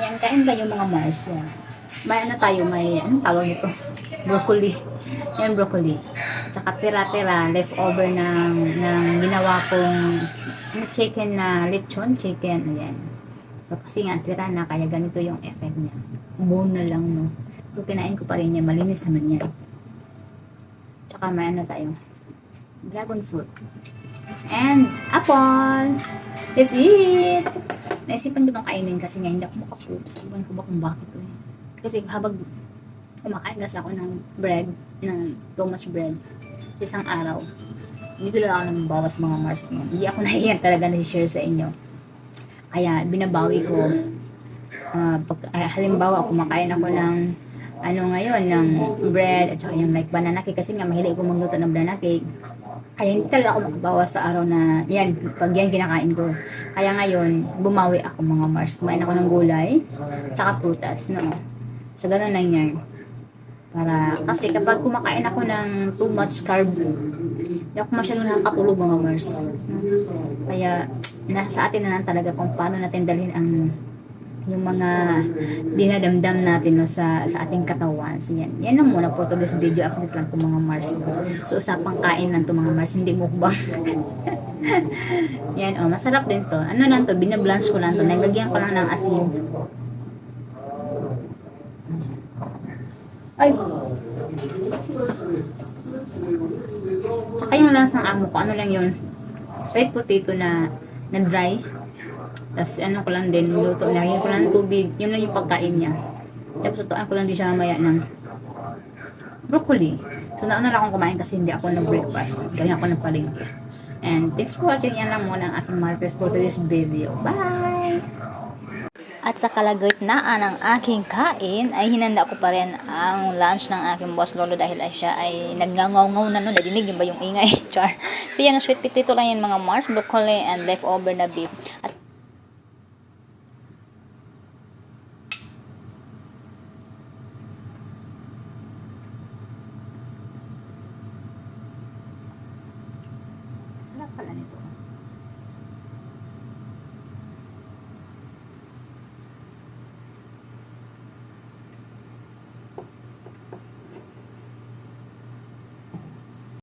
Kain-kain ba yung mga Mars? Yan. May ano tayo, may, anong tawag nito? Broccoli. Yan, broccoli. Tsaka tira-tira, leftover ng, ng ginawa kong ano, chicken na lechon, chicken. Ayan. So, kasi nga, tira na, kaya ganito yung effect niya. Bone na lang, no? Pero kinain ko pa rin yan, malinis naman yan. Tsaka may ano tayo, dragon fruit. And apple. That's it. Naisipan ko itong kainin kasi nga hindi ako makapokus. Iwan ko ba kung bakit ko. Kasi habang kumakain kasi ako ng bread, ng Thomas bread, sa isang araw, hindi talaga ako nang bawas mga Mars mo. Hindi ako nahiyan talaga na share sa inyo. Kaya binabawi ko. ah, pag, ah, halimbawa, kumakain ako ng ano ngayon, ng bread, at saka yung like banana cake, kasi nga mahilig ko magluto ng banana cake. Kaya hindi talaga ako makabawas sa araw na yan, pag yan kinakain ko. Kaya ngayon, bumawi ako mga Mars. Kumain ako ng gulay, tsaka prutas, no? So, ganun lang yan. Para, kasi kapag kumakain ako ng too much carb, hindi ako masyadong nakakatulog mga Mars. Kaya, nasa atin na lang talaga kung paano natin dalhin ang yung mga dinadamdam natin no, sa, sa ating katawan. So, yan. Yan lang muna for today's video. Update lang po mga Mars. So, usapang kain lang to mga Mars. Hindi mukbang. yan, oh. Masarap din to. Ano lang to? Binablanch ko lang to. Nilagyan ko lang ng asin. Ay! Saka yung lasa ng amo ko, ano lang yun? Sweet potato na na dry. Tapos ano ko lang din, luto, nilagyan ko lang ng tubig. Yun lang yung pagkain niya. Tapos tutuan ko lang din siya mamaya ng broccoli. So nauna lang akong kumain kasi hindi ako nag-breakfast. Galing ako ng palengke. And thanks for watching. Yan lang muna ang aking Martes for today's video. Bye! At sa kalagit na ng aking kain, ay hinanda ko pa rin ang lunch ng aking boss lolo dahil ay siya ay nagngangaw na nun. Nadinig yun ba yung ingay? Char. So yan, sweet potato lang yan mga Mars, broccoli, and leftover na beef. At Sarap pala nito.